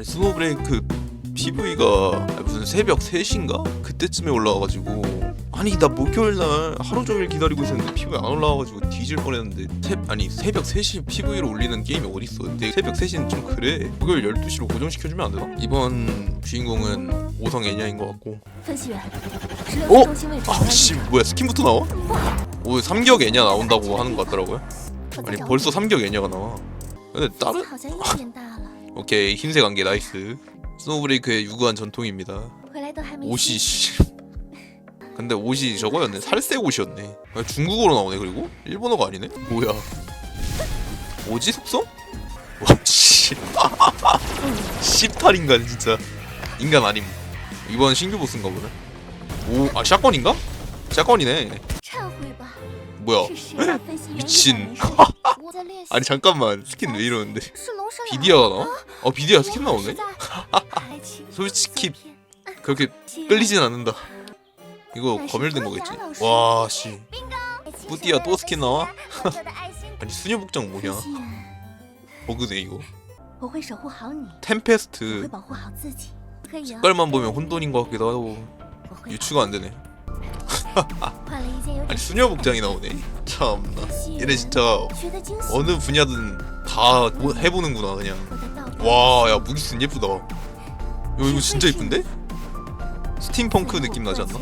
아니 스노우 브레이크 PV가 무슨 새벽 3시인가? 그때쯤에 올라와가지고. 아니 나 목요일날 하루 종일 기다리고 있었는데 PV 안 올라와가지고 뒤질 뻔했는데 새, 아니 새벽 3시 PV로 올리는 게임이 어딨어? 근데 새벽 3시는 좀 그래. 목요일 12시로 고정시켜주면 안 되나? 이번 주인공은 오성 애냐인 것 같고. 어? 아씨 뭐야 스킨부터 나와? 오 3격 애냐 나온다고 하는 것 같더라고요. 아니 벌써 3격 애냐가 나와. 근데 다른 오케이 흰색 안개 나이스. 스노브레이크의 유구한 전통입니다. 옷이 씨. 근데 옷이 저거였네. 살색 옷이었네. 아, 중국어로 나오네 그리고? 일본어가 아니네? 뭐야? 뭐지 속성? 와씨. 씨탈 인간 진짜. 인간 아님. 이번 신규 보스인가 보네. 오아 샷건인가? 샷건이네. 뭐야? 미친. 아니 잠깐만. 스킨 왜 이러는데? 비디어가 나와? 어 비디어 스킨 나오네? 솔직히 그렇게 끌리진 않는다. 이거 검열된 거겠지? 와씨. 뿌띠야 또 스킨 나와? 아니 수녀복장 뭐냐? 버그네 이거. 템페스트 색깔만 보면 혼돈인 것 같기도 하고. 유추가 안 되네. 아니 수녀 복장이 나오네. 참나. 얘네 진짜 어느 분야든 다 뭐 해보는구나 그냥. 와, 야 무기순 예쁘다. 야 이거 진짜 예쁜데? 스팀펑크 느낌 나지 않나?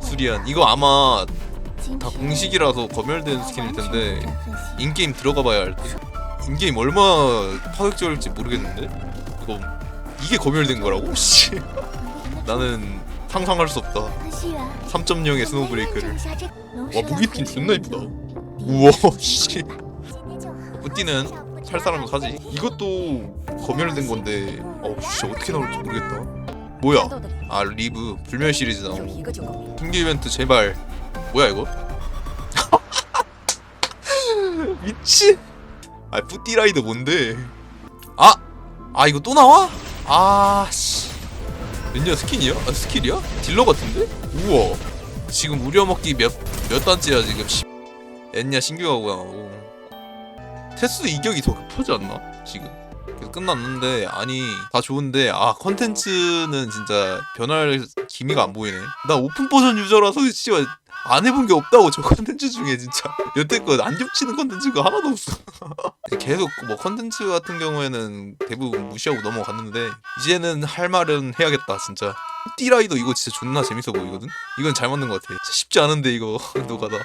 수리안 이거 아마 다 공식이라서 검열된 스킨일 텐데 인게임 들어가봐야 할 듯. 인게임 얼마 파격적일지 모르겠는데. 이거 이게 검열된 거라고? 씨. 나는 상상할 수 없다. 3.0의 스노브레이크를. 와 무기핀 존나 이쁘다. 우와 씨. 뿌띠는 살 사람은 사지. 이것도 검열된 건데 어 진짜 어떻게 나올지 모르겠다. 뭐야? 아 리브 불멸 시리즈 나오고. 신규 이벤트 제발. 뭐야 이거? 미친. 아 뿌띠 라이드 뭔데? 아! 아 이거 또 나와? 아 씨. 왠냐 스킨이야? 아 스킬이야? 딜러 같은데? 우와 지금 우려먹기 몇, 몇 단째야 지금 씨. 엔냐 나오고 테스 이격이 더 급하지 않나? 지금 끝났는데 아니 다 좋은데 아 컨텐츠는 진짜 변할 기미가 안 보이네 나 오픈 버전 유저라서 씨발 안 해본 게 없다고 저 컨텐츠 중에 진짜. 여태껏 안 겹치는 컨텐츠가 하나도 없어. 계속 뭐 컨텐츠 같은 경우에는 대부분 무시하고 넘어갔는데 이제는 할 말은 해야겠다 진짜. 띠라이더 이거 진짜 존나 재밌어 보이거든? 이건 잘 만든 것 같아. 쉽지 않은데 이거 노가다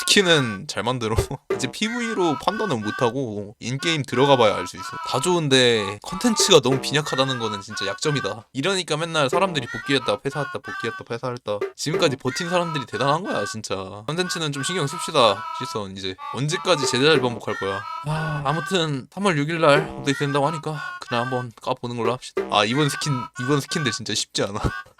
스킨은 잘 만들어. 이제 PV로 판단은 못하고 인게임 들어가 봐야 알 수 있어. 다 좋은데 컨텐츠가 너무 빈약하다는 거는 진짜 약점이다. 이러니까 맨날 사람들이 복귀했다 회사했다 복귀했다 회사했다. 지금까지 버틴 사람들이 대단한 거야 진짜. 컨텐츠는 좀 신경 씁시다 시선. 이제 언제까지 제자를 반복할 거야. 아, 아무튼 3월 6일날 업데이트 된다고 하니까 그날 한번 까보는 걸로 합시다. 아 이번 스킨 이번 스킨들 진짜 쉽지 않아